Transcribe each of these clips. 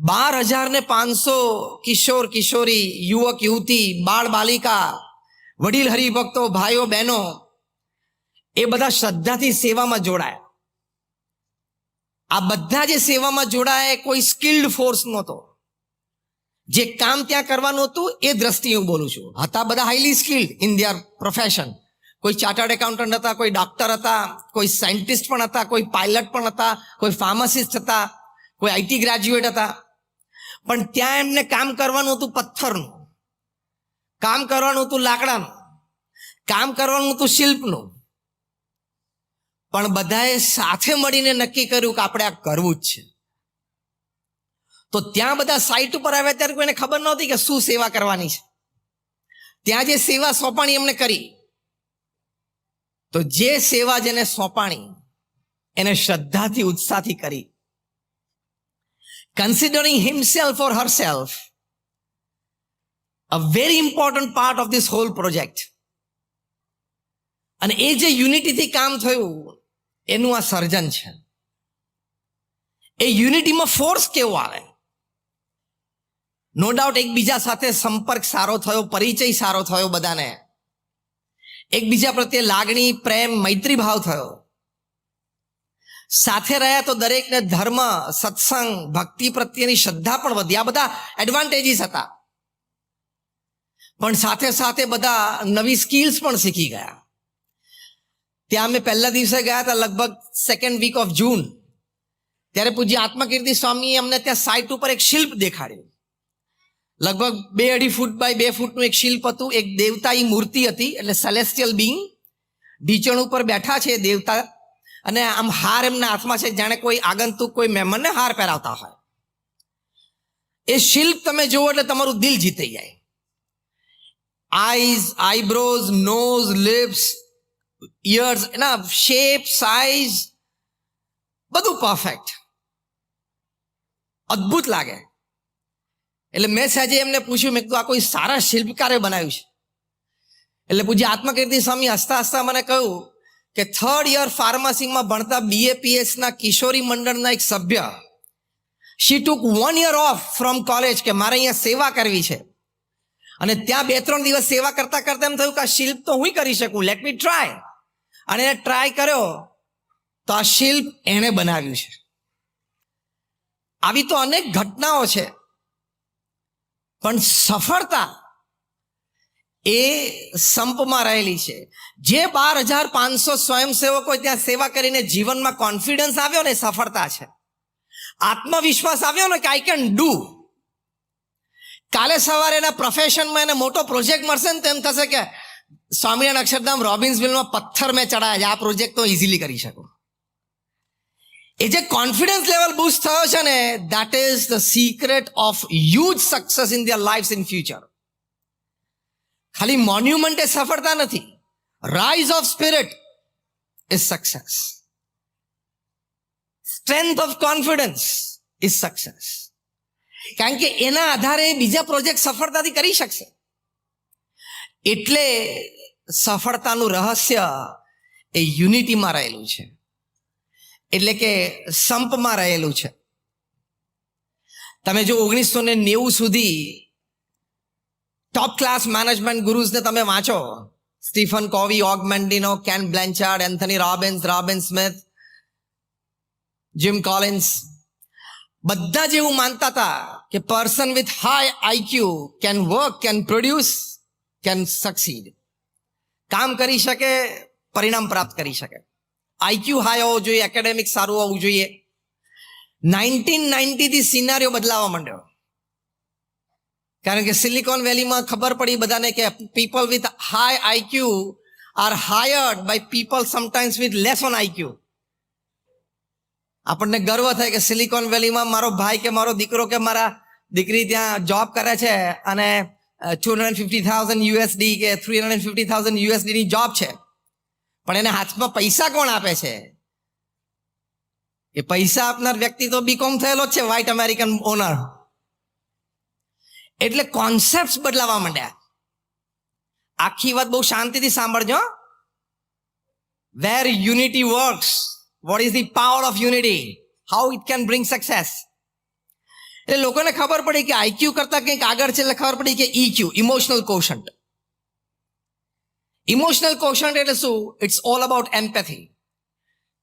બાર હજાર ને પાંચસો કિશોર, કિશોરી, યુવક, યુવતી, બાળ, બાલિકા, વડીલ, હરિભક્તો, ભાઈઓ, બહેનો, એ બધા શ્રદ્ધાથી સેવામાં જોડાયા. આ બધા જે સેવામાં જોડાયા કોઈ સ્કિલ્ડ ફોર્સ નહોતો. જે કામ ત્યાં કરવાનું હતું એ દ્રષ્ટિએ હું બોલું છું. હતા બધા highly skilled in their profession કોઈ ચાર્ટર્ડ એકાઉન્ટન્ટ હતા, કોઈ ડોક્ટર હતા, કોઈ સાયન્ટિસ્ટ પણ હતા, કોઈ પાયલટ પણ હતા, કોઈ ફાર્માસિસ્ટ હતા, કોઈ આઈટી ગ્રેજ્યુએટ હતા. પણ ત્યાં એમને કામ કરવાનું હતું પથ્થરનું. કામ કરવાનું હતું લાકડાનું. કામ કરવાનું હતું શિલ્પનું. પણ બધાએ સાથે મળીને નક્કી કર્યું કે આપણે આ કરવું જ છે. તો ત્યાં બધા સાઈટ ઉપર આવ્યા ત્યારે કોઈને ખબર નહોતી કે શું સેવા કરવાની છે. ત્યાં જે સેવા સોંપણી એમને કરી. તો જે સેવા જેને સોંપાણી, એને શ્રદ્ધાથી, ઉત્સાહથી કરી. Considering himself or herself a very important part of this whole project અને એ જે યુનિટીથી કામ થયું, એનું આ સર્જન છે. એ યુનિટીમાં ફોર્સ કેવો આવે? નો ડાઉટ એકબીજા સાથે સંપર્ક સારો થયો, પરિચય સારો થયો બધાને. એકબીજા પ્રત્યે લાગણી, પ્રેમ મૈત્રી ભાવ થયો. સાથે રહ્યા તો દરેકને ધર્મ, સત્સંગ, ભક્તિ પ્રત્યેની શ્રદ્ધા પણ વધી. આ બધા એડવાન્ટેજીસ હતા. પણ સાથે સાથે બધા નવી સ્કિલ્સ પણ શીખી ગયા. ત્યાં અમે પહેલા દિવસે ગયા હતા લગભગ સેકન્ડ વીક ઓફ જૂન ત્યારે પૂજ્ય આત્મકીર્તિ સ્વામીએ અમને ત્યાં સાઇટ ઉપર એક શિલ્પ દેખાડ્યું. લગભગ બે અઢી ફૂટ બાય બે ફૂટનું એક શિલ્પ હતું. એક દેવતાની મૂર્તિ હતી, એટલે સેલેસ્ટિયલ બિંગ ઢીચણ ઉપર બેઠા છે દેવતા અને આમ હાર એમના હાથમાં છે, જાણે કોઈ આગંતુક, કોઈ મહેમાનને હાર પહેરાવતા હોય. એ શિલ્પ તમે જુઓ એટલે તમારું દિલ જીતી જાય. Eyes eyebrows nose lips ears એના શેપ સાઇઝ બધું પરફેક્ટ અદ્ભુત લાગે. એટલે મેં સાજે એમને પૂછ્યું, મેં કીધું, આ કોઈ સારા શિલ્પકારે બનાવ્યું છે? એટલે પૂજ્ય આત્મકીર્તિ સ્વામી હસતા હસતા મને કહ્યું કે થર્ડ યર ફાર્મસીમાં ભણતા બીએપીએસના કિશોરી મંડળના એક સભ્ય she took one year off from college કે મારે અહીંયા સેવા કરવી છે. અને ત્યાં બે ત્રણ દિવસ સેવા કરતા કરતા એમ થયું કે આ શિલ્પ તો હું કરી શકું લેટ મી ટ્રાય અને એને ટ્રાય કર્યો, તો આ શિલ્પ એણે બનાવ્યું છે. આવી તો અનેક ઘટનાઓ છે. પણ સફળતા એ સંપમાં રહેલી છે. જે બાર હજાર પાંચસો સ્વયંસેવકો ત્યાં સેવા કરીને જીવનમાં કોન્ફિડન્સ આવ્યો ને સફળતા છે. આત્મવિશ્વાસ આવ્યો ને કે આઈ કેન ડુ કાલે સવારે એના પ્રોફેશનમાં એને મોટો પ્રોજેક્ટ મળશે ને તો એમ થશે કે સ્વામિનારાયણ અક્ષરધામ રોબિન્સ રોબિન્સવિલમાં પથ્થર મેં ચડાયા છે. આ પ્રોજેક્ટ તો ઇઝીલી કરી શકું. એ જે કોન્ફિડન્સ લેવલ બુસ્ટ થયો છે ને that is the secret of huge success in their life in future ખાલી મોન્યુમેન્ટ એ સફળતા નથી. Rise of spirit is success strength of confidence is success કારણ કે એના આધારે બીજા પ્રોજેક્ટ સફળતાથી કરી શકશે. એટલે સફળતાનું રહસ્ય એ યુનિટીમાં રહેલું છે. એટલે કે સંપમાં રહેલું છે. તમે જો ઓગણીસો ને નેવું સુધી ટોપ ક્લાસ મેનેજમેન્ટ ગુરુઝને તમે વાંચો. Stephen Covey Og Mandino Ken Blanchard Anthony Robbins Robin Smith Jim Collins બધા જ એવું માનતા હતા કે person with high IQ can work can produce can succeed કામ કરી શકે, પરિણામ પ્રાપ્ત કરી શકે. આઈક્યુ હાઈ હોવો જોઈએ એકેડેમિક સારું હોવું જોઈએ. નાઇન્ટીન નાઇન્ટીથી સિનારીઓ બદલાવા માંડ્યો. કારણ કે સિલિકોન વેલીમાં ખબર પડી બધાને કે people with high IQ are hired by people sometimes with less on IQ આપણને ગર્વ થાય કે સિલિકોન વેલીમાં મારો ભાઈ કે મારો દીકરો કે મારા દીકરી ત્યાં જોબ કરે છે અને two hundred fifty thousand USD કે થ્રી હંડ્રેડ ફિફ્ટી થાઉઝન્ડ યુએસડીની જોબ છે. પણ એને હાથમાં પૈસા કોણ આપે છે? એ પૈસા આપનાર વ્યક્તિ તો બીકોમ થયેલો જ છે વ્હાઇટ અમેરિકન ઓનર એટલે કોન્સેપ્ટ બદલાવા માંડ્યા. આખી વાત બહુ શાંતિથી સાંભળજો. Where unity works what is the power of unity how it can bring success એટલે લોકોને ખબર પડી કે આઈક્યુ કરતા કંઈક આગળ છે એટલે ખબર પડી કે EQ emotional quotient emotional quotient એટલે શું? ઇટ્સ ઓલ અબાઉટ એમ્પેથી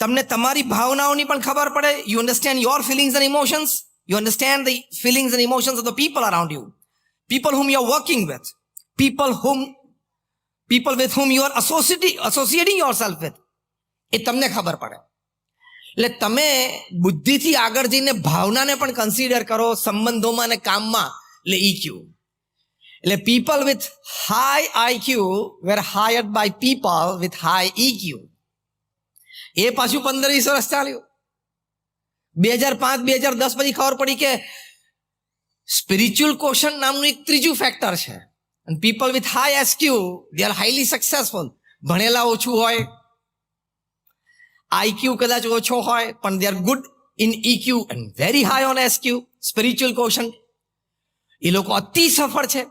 તમને તમારી ભાવનાઓની પણ ખબર પડે. You understand your feelings and emotions you understand the feelings and emotions of the people around you people whom you are working with people whom people with whom you are associating associating yourself with એ તમને ખબર પડે એટલે તમે બુદ્ધિથી આગળ જઈને ભાવનાને પણ કન્સિડર કરો સંબંધોમાં અને કામમાં એટલે ઈક્યુ એટલે people with high IQ were hired by people with high EQ એ પાછું પંદર વીસ વર્ષ ચાલ્યું બે હજાર પાંચ બે હજાર દસ પછી ખબર પડી કે સ્પિરિચ્યુઅલ કોશન નામનું એક ત્રીજું ફેક્ટર છે. અને people with high SQ they are highly successful ભણેલા ઓછું હોય આઈક્યુ કદાચ ઓછો હોય, પણ they are good in EQ and very high on SQ spiritual quotient એ લોકો અતિ સફળ છે.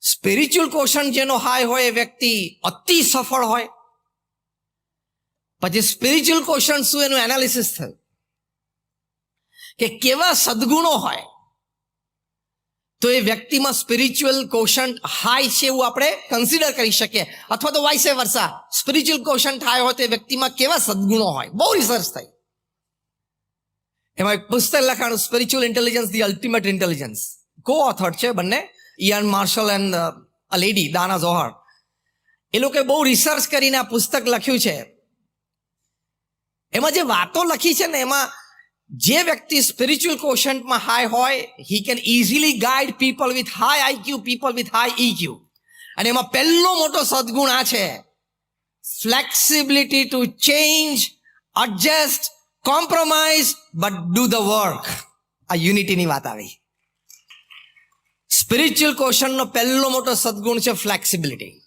સ્પિરિચ્યુઅલ કોશન જેનો હાઈ હોય એ વ્યક્તિ અતિ સફળ હોય. પછી સ્પિરિચ્યુઅલ કોશન શું એનું એનાલિસિસ થયું? કે કેવા સદગુણો હોય? તો એ વ્યક્તિમાં સ્પિરિચ્યુઅલ કોશન હાઈ છે એવું આપણે કન્સિડર કરી શકીએ. અથવા તો vice versa spiritual quotient high હોય તો એ વ્યક્તિમાં કેવા સદગુણો હોય? બહુ રિસર્ચ થઈ. એમાં એક પુસ્તક લખાણું spiritual intelligence the ultimate intelligence co author છે બંને Ian Marshall and a lady Danah Zohar એ લોકોએ બહુ રિસર્ચ કરીને આ પુસ્તક લખ્યું છે. એમાં જે વાતો લખી છે ને, એમાં જે વ્યક્તિ સ્પિરિચ્યુઅલ કોશન્ટમાં હાઈ હોય he can easily guide people with high IQ people with high EQ અને એમાં પહેલો મોટો સદગુણ આ છે. Flexibility to change adjust compromise but do the work આ યુનિટીની વાત આવી. સ્પિરિચ્યુઅલ કોશનનો પહેલો મોટો સદગુણ છે ફ્લેક્સિબિલિટી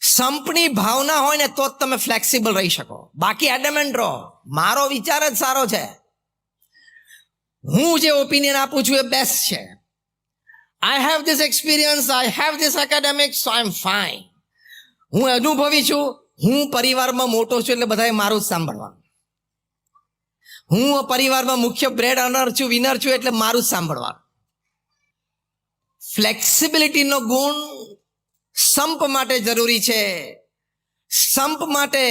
સંપની ભાવના હોય ને તો જ તમે ફ્લેક્સિબલ રહી શકો. બાકી એડમેન્ટ રહો. મારો વિચાર જ સારો છે. હું જે ઓપિનિયન આપું છું એ બેસ્ટ છે. I have this experience I have this academic so I am fine હું અનુભવી છું, હું પરિવારમાં મોટો છું એટલે બધાએ મારું જ સાંભળવાનું. હું પરિવારમાં મુખ્ય બ્રેડ અનર છું વિનર છું એટલે મારું જ સાંભળવાનું. ફ્લેક્સિબિલિટીનો ગુણ સંપ માટે જરૂરી છે. સંપ માટે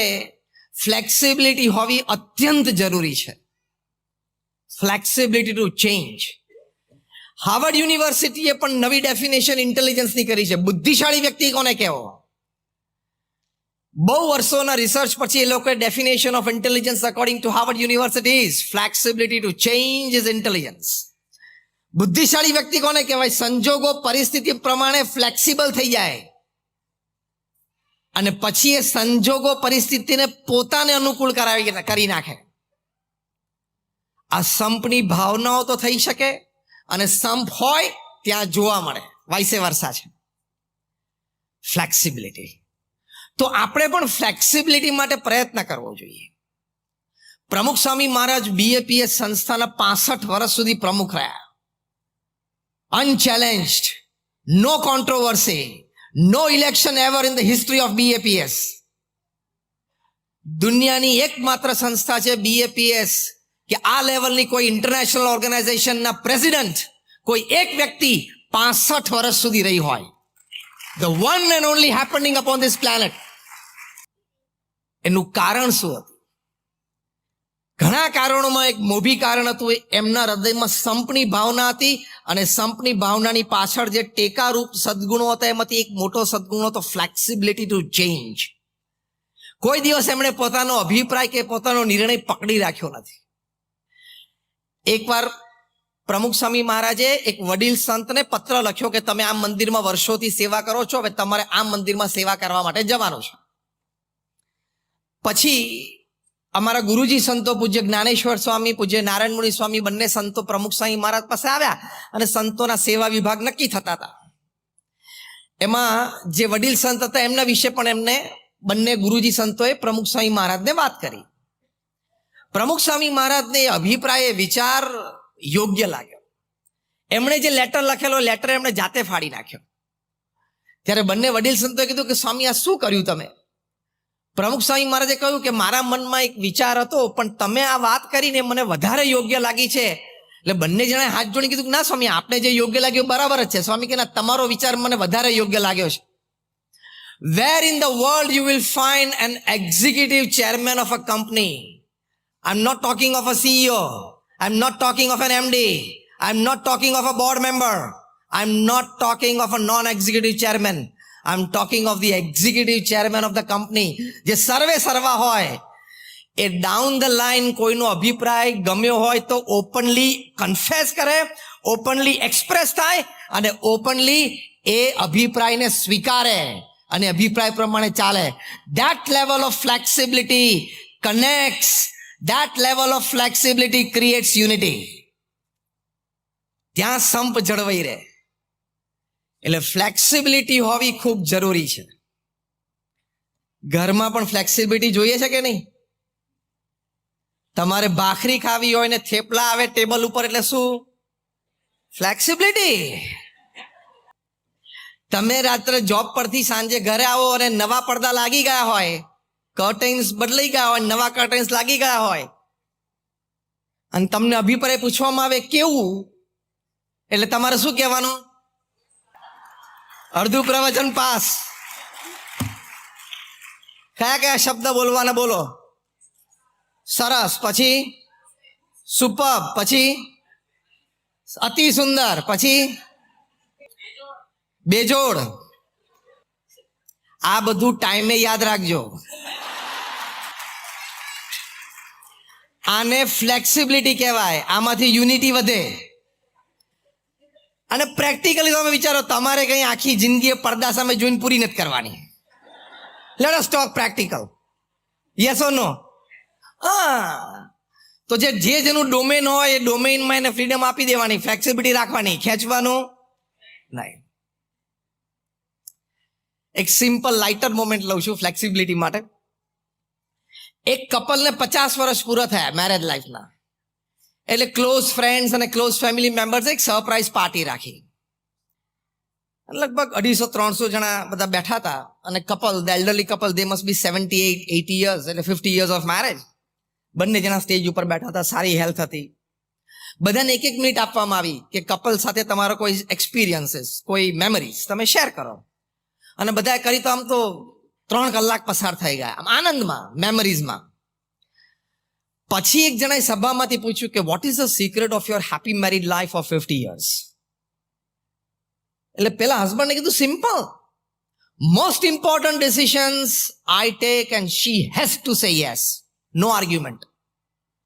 ફ્લેક્સિબિલિટી હોવી અત્યંત જરૂરી છે. ફ્લેક્સિબિલિટી ટુ ચેન્જ હાર્વર્ડ યુનિવર્સિટીએ પણ નવી ડેફિનેશન ઇન્ટેલિજન્સની કરી છે. બુદ્ધિશાળી વ્યક્તિ કોને કહેવો? બહુ વર્ષોના રિસર્ચ પછી એ લોકોએ definition of intelligence according to Harvard University flexibility to change is intelligence બુદ્ધિશાળી વ્યક્તિ કોને કહેવાય? સંજોગો, પરિસ્થિતિ પ્રમાણે ફ્લેક્સિબલ થઈ જાય. અને પછી એ સંજોગો, પરિસ્થિતિને પોતાને અનુકૂળ કરાવી કરી નાખે. આ સંપની ભાવનાઓ તો થઈ શકે અને સંપ હોય ત્યાં જોવા મળે. વાઇસે વર્ષા છે. ફ્લેક્સિબિલિટી તો આપણે પણ ફ્લેક્સિબિલિટી માટે પ્રયત્ન કરવો જોઈએ. પ્રમુખ સ્વામી મહારાજ બીએપીએસ સંસ્થાના પાસઠ વર્ષ સુધી પ્રમુખ રહ્યા. Unchallenged no controversy no election ever in the history of BAPS દુનિયાની એકમાત્ર સંસ્થા છે બીએપીએસ કે આ લેવલની કોઈ ઇન્ટરનેશનલ ઓર્ગેનાઇઝેશનના પ્રેસિડન્ટ કોઈ એક વ્યક્તિ પાસઠ વર્ષ સુધી રહી હોય. The one and only happening upon this planet એનું કારણ શું હતું? ઘણા કારણોમાં એક મોભી કારણ હતું એમના હૃદયમાં સંપની ભાવના હતી અને સંપની ભાવનાની પાછળ જે ટેકારૂપ સદગુણો હતા, એમાંથી એક મોટો સદગુણ હતો ફ્લેક્સિબિલિટી ટુ ચેન્જ કોઈ દિવસ એમણે પોતાનો અભિપ્રાય કે પોતાનો નિર્ણય પકડી રાખ્યો નથી. એકવાર પ્રમુખ સ્વામી મહારાજે એક વડીલ સંતને પત્ર લખ્યો કે તમે આ મંદિરમાં વર્ષોથી સેવા કરો છો, હવે તમારે આ મંદિરમાં સેવા કરવા માટે જવાનું છે. પછી અમારા ગુરુજી સંતો પૂજ્ય જ્ઞાનેશ્વર સ્વામી, પૂજ્ય નારાયણ મુનિ સ્વામી બંને સંતો પ્રમુખ સ્વામી મહારાજ પાસે આવ્યા અને સંતોના સેવા વિભાગ નક્કી થતા હતા. એમાં જે વડીલ સંત હતા એમના વિશે પણ એમને બંને ગુરુજી સંતોએ પ્રમુખ સ્વામી મહારાજને વાત કરી. પ્રમુખ સ્વામી મહારાજને અભિપ્રાય વિચાર યોગ્ય લાગ્યો. એમણે જે લેટર લખેલો લેટર એમણે જાતે ફાડી નાખ્યો. ત્યારે બંને વડીલ સંતોએ કીધું કે, સ્વામી, આ શું કર્યું તમે? પ્રમુખ સ્વામી મહારાજે કહ્યું કે, મારા મનમાં એક વિચાર હતો, પણ તમે આ વાત કરીને મને વધારે યોગ્ય લાગી છે. એટલે બંને જણાએ હાથ જોડી કીધું કે, ના સ્વામી આપને જે યોગ્ય લાગ્યું બરાબર જ છે. સ્વામી કે, ના, તમારો વિચાર મને વધારે યોગ્ય લાગ્યો છે. Where in the world you will find an executive chairman of a company I not talking talking of a I'm not talking of talking of I'm MD I of a talking of a board member I a non-executive of a non executive chairman I chairman talking of company. જે સર્વે સર્વા હોય, એ down the line કોઈનો અભિપ્રાય ગમ્યો હોય તો openly confess કરે openly express થાય, અને ઓપનલી એ અભિપ્રાયને સ્વીકારે, અને અભિપ્રાય પ્રમાણે ચાલે. That level of flexibility connects that level of flexibility creates unity ત્યાં સંપ જળવાઈ રહે. એટલે ફ્લેક્સિબિલિટી હોવી ખૂબ જરૂરી છે. ઘરમાં પણ ફ્લેક્સિબિલિટી જોઈએ છે કે નહીં? તમારે ભાખરી ખાવી હોય ને થેપલા આવે ટેબલ ઉપર એટલે શું? ફ્લેક્સિબિલિટી તમે રાત્રે જોબ પરથી સાંજે ઘરે આવો અને નવા પડદા લાગી ગયા હોય કર્ટેન્સ બદલાઈ ગયા હોય, નવા કર્ટેન્સ લાગી ગયા હોય. અને તમને અભિપ્રાય પૂછવામાં આવે કેવું? એટલે તમારે શું કહેવાનું? અડધું પ્રવચન પાસ. કયા કયા શબ્દ બોલવાના બોલો? સરસ. પછી સુપર પછી અતિ સુંદર. પછી બેજોડ. આ બધું ટાઈમે યાદ રાખજો. આને ફ્લેક્સિબિલિટી કહેવાય. આમાંથી યુનિટી વધે. અને પ્રેક્ટિકલી તમે વિચારો, તમારે કંઈ આખી જિંદગી પડદા સામે જોઈને પૂરી નથી કરવાની. Let us talk practical yes or no હા. તો જે જે જેનું ડોમેન હોય, એ ડોમેનમાં એને ફ્રીડમ આપી દેવાની ફ્લેક્સિબિલિટી રાખવાની. ખેંચવાનું નહીં. એક સિમ્પલ લાઇટર મોમેન્ટ લઉં છું ફ્લેક્સિબિલિટી માટે. એક કપલને પચાસ વર્ષ પૂરા થયા મેરેજ લાઈફના એટલે ક્લોઝ ફ્રેન્ડ્સ અને ક્લોઝ ફેમિલી મેમ્બર્સ એક સરપ્રાઈઝ પાર્ટી રાખી. લગભગ અઢીસો ત્રણસો જણા બધા બેઠા હતા અને couple the elderly couple they must be seventy at eighty years એટલે ફિફ્ટી યર્સ ઓફ મેરેજ બંને જણા સ્ટેજ ઉપર બેઠા હતા, સારી હેલ્થ હતી. બધાને એક એક મિનિટ આપવામાં આવી કે કપલ સાથે તમારો કોઈ એક્સપિરિયન્સીસ કોઈ મેમરીઝ તમે શેર કરો. અને બધાએ કરી તો આમ તો ત્રણ કલાક પસાર થઈ ગયા. આમ આનંદમાં મેમરીઝમાં પછી એક જણાએ સભામાંથી પૂછ્યું કે what is the secret of your happy married life of fifty years એટલે પેલા હસબન્ડને કીધું simple most important decisions I take and she has to say yes no argument